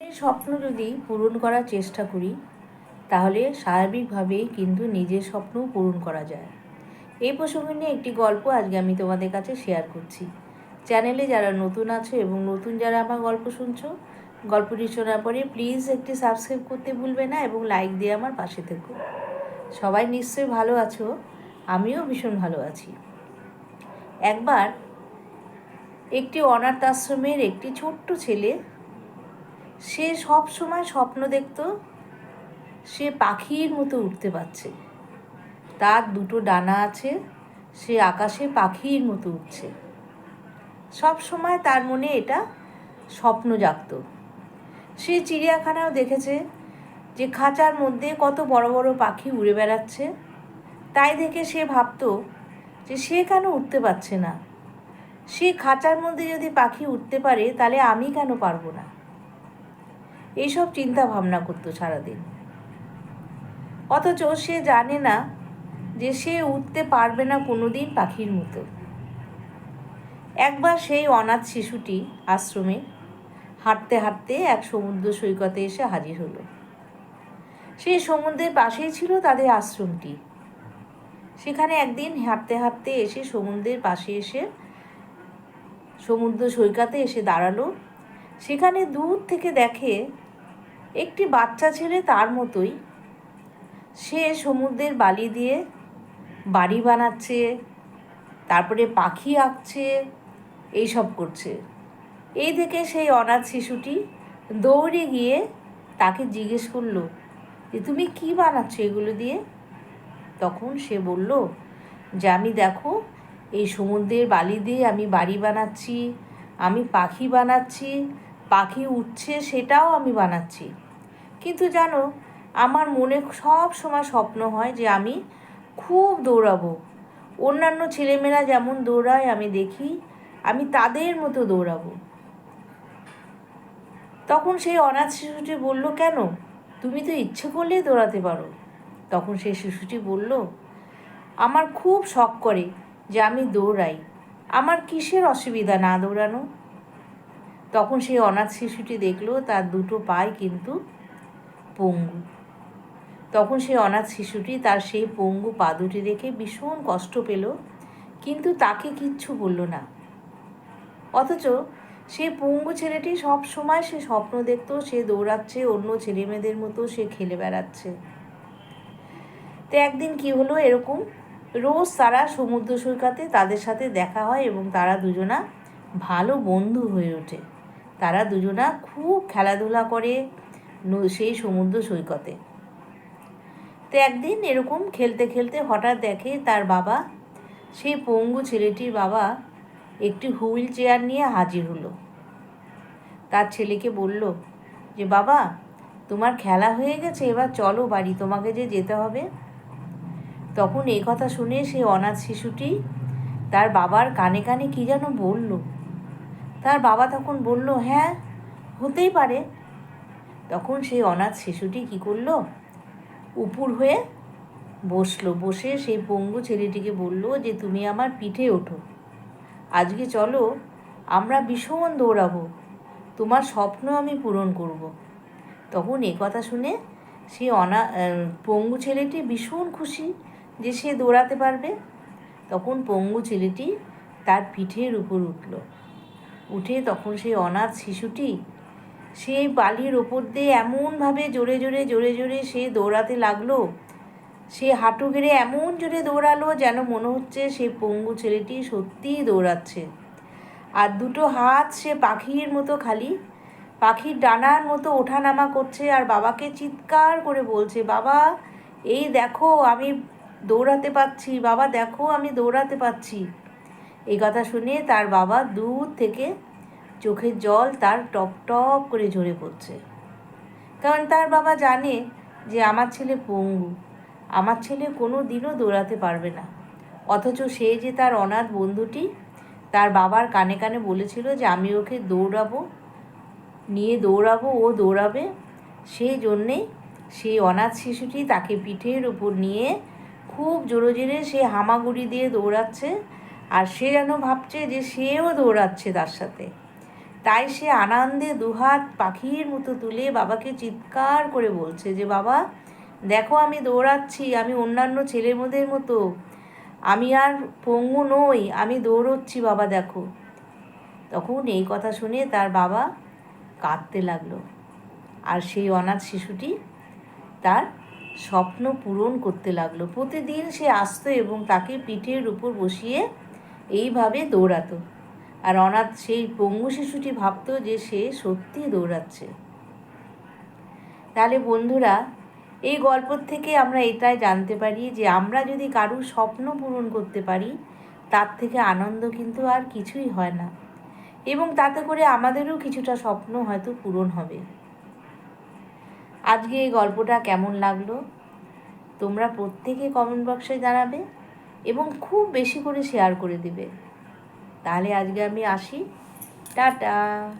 এই স্বপ্ন যদি পূরণ করার চেষ্টা করি, তাহলে স্বাভাবিকভাবেই কিন্তু নিজের স্বপ্নও পূরণ করা যায়। এই প্রসঙ্গে নিয়ে একটি গল্প আজকে আমি তোমাদের কাছে শেয়ার করছি। চ্যানেলে যারা নতুন আছো এবং নতুন যারা আমার গল্প শুনছো, গল্পটি শোনার পরে প্লিজ একটি সাবস্ক্রাইব করতে ভুলবে না এবং লাইক দিয়ে আমার পাশে থেকো। সবাই নিশ্চয়ই ভালো আছো, আমিও ভীষণ ভালো আছি। একবার একটি অনাথ আশ্রমের একটি ছোট্ট ছেলে সে সব সময় স্বপ্ন দেখত, সে পাখির মতো উঠতে পারছে। তার দুটো ডানা আছে, সে আকাশে পাখির মতো উঠছে সব সময় তার মনে এটা স্বপ্ন জাগত। সে চিড়িয়াখানাও দেখেছে যে খাঁচার মধ্যে কত বড় বড় পাখি উড়ে বেড়াচ্ছে। তাই দেখে সে ভাবতো যে সে কেন উঠতে পারছে না? সে খাঁচার মধ্যে যদি পাখি উঠতে পারে, তাহলে আমি কেন পারব না? এইসব চিন্তা ভাবনা করতো সারাদিন। অথচ সে জানে না যে সে উঠতে পারবে না কোনো দিন পাখির মতো। একবার সেই অনাথ শিশুটি আশ্রমে হাঁটতে হাঁটতে এক সমুদ্র সৈকতে এসে হাজির হলো। সেই সমুদ্রের পাশেই ছিল তাদের আশ্রমটি। সেখানে একদিন হাঁটতে হাঁটতে এসে সমুদ্রের পাশে এসে সমুদ্র সৈকতে এসে দাঁড়াল। সেখানে দূর থেকে দেখে একটি বাচ্চা ছেলে তার মতোই। সে সমুদ্রের বালি দিয়ে বাড়ি বানাচ্ছে, তারপরে পাখি আঁকছে, এইসব করছে। এই দেখে সেই অনাথ শিশুটি দৌড়ে গিয়ে তাকে জিজ্ঞেস করল, যে তুমি কি বানাচ্ছ এগুলো দিয়ে? তখন সে বলল, যে আমি দেখো, এই সমুদ্রের বালি দিয়ে আমি বাড়ি বানাচ্ছি, আমি পাখি বানাচ্ছি পাখি উঠছে সেটাও আমি বানাচ্ছি। কিন্তু জানো, আমার মনে সব সময় স্বপ্ন হয় যে আমি খুব দৌড়াবো। অন্যান্য ছেলেমেয়েরা যেমন দৌড়ায়, আমি দেখি আমি তাদের মতো দৌড়াবো। তখন সেই অনাথ শিশুটি বলল, কেন? তুমি তো ইচ্ছে করলেই দৌড়াতে পারো। তখন সেই শিশুটি বলল, আমার খুব শখ করে যে আমি দৌড়াই। আমার কিসের অসুবিধা না দৌড়ানো? তখন সেই অনাথ শিশুটি দেখল, তার দুটো পায় কিন্তু পঙ্গু। তখন সেই অনাথ শিশুটি তার সেই পঙ্গু পা দুটি দেখে ভীষণ কষ্ট পেল, কিন্তু তাকে কিচ্ছু বলল না। অথচ সেই পঙ্গু ছেলেটি সব সময় সে স্বপ্ন দেখতো, সে দৌড়াচ্ছে, অন্য ছেলেমেয়েদের মতো সে খেলে বেড়াচ্ছে। তো একদিন কি হলো, এরকম রোজ তারা সমুদ্র সৈকতে তাদের সাথে দেখা হয় এবং তারা দুজনা ভালো বন্ধু হয়ে ওঠে। তারা দুজনা খুব খেলাধুলা করে সেই সমুদ্র সৈকতে। তো একদিন এরকম খেলতে খেলতে হঠাৎ দেখে তার বাবা, সেই পঙ্গু ছেলেটির বাবা একটি হুইল চেয়ার নিয়ে হাজির হলো। তার ছেলেকে বলল, যে বাবা, তোমার খেলা হয়ে গেছে, এবার চলো বাড়ি, তোমাকে যে যেতে হবে। তখন এই কথা শুনে সেই অনাথ শিশুটি তার বাবার কানে কানে কী যেন বলল। তার বাবা তখন বলল হ্যাঁ হতেই পারে। তখন সেই অনাথ শিশুটি কি করল? উপুর হয়ে বসল। বসে সেই পঙ্গু ছেলেটিকে বলল যে, তুমি আমার পিঠে ওঠো। আজকে চলো, আমরা ভীষণ দৌড়াবো। তোমার স্বপ্ন আমি পূরণ করব। তখন এ কথা শুনে সে অনা পঙ্গু ছেলেটি ভীষণ খুশি যে সে দৌড়াতে পারবে। তখন পঙ্গু ছেলেটি তার পিঠের উপর উঠল। উঠে তখন সেই অনাথ শিশুটি সেই বালির ওপর দিয়ে এমনভাবে জোরে জোরে জোরে জোরে সে দৌড়াতে লাগল। সে হাঁটু গেড়ে এমন জোরে দৌড়ালো যেন মনে হচ্ছে সে পঙ্গু ছেলেটি সত্যিই দৌড়াচ্ছে। আর দুটো হাত সে পাখির মতো খালি, পাখির ডানার মতো ওঠানামা করছে আর বাবাকে চিৎকার করে বলছে, বাবা, এই দেখো আমি দৌড়াতে পাচ্ছি বাবা দেখো আমি দৌড়াতে পাচ্ছি এই কথা শুনে তার বাবা দূর থেকে চোখের জল তার টপ টপ করে ঝরে পড়ছে। কারণ তার বাবা জানে যে আমার ছেলে পঙ্গু। আমার ছেলে কোনো দিনও দৌড়াতে পারবে না। অথচ সে যে তার অনাথ বন্ধুটি, তার বাবার কানে কানে বলেছিল যে আমি ওকে দৌড়াবো, নিয়ে দৌড়াবো, ও দৌড়াবে। সেই জন্যেই সেই অনাথ শিশুটি তাকে পিঠের উপর নিয়ে খুব জোরে জোরে সে হামাগুড়ি দিয়ে দৌড়াচ্ছে। আর সে যেন ভাবছে যে সেও দৌড়াচ্ছে তার সাথে। তাই সে আনন্দে দুহাত পাখির মতো তুলে বাবাকে চিৎকার করে বলছে যে, বাবা, দেখো আমি দৌড়াচ্ছি, আমি অন্যান্য ছেলেমেয়েদের মতো। আমি আর পঙ্গু নই, আমি দৌড়চ্ছি, বাবা, দেখো। তখন এই কথা শুনে তার বাবা কাঁদতে লাগল। আর সেই অনাথ শিশুটি তার স্বপ্ন পূরণ করতে লাগল। প্রতিদিন সে আসতো এবং তাকে পিঠের উপর বসিয়ে এইভাবে দৌড়াতো। আর অনাথ সেই পঙ্গু শিশুটি ভাবতো যে সে সত্যি দৌড়াচ্ছে। তাহলে বন্ধুরা, এই গল্প থেকে আমরা এটাই জানতে পারি যে আমরা যদি কারুর স্বপ্ন পূরণ করতে পারি, তার থেকে আনন্দ কিন্তু আর কিছুই হয় না। এবং তাতে করে আমাদেরও কিছুটা স্বপ্ন হয়তো পূরণ হবে। আজকে এই গল্পটা কেমন লাগল? তোমরা প্রত্যেকে কমেন্ট বক্সে জানাবে। এবং খুব বেশি করে শেয়ার করে দিবে। তাহলে আজকে আমি আসি। টাটা।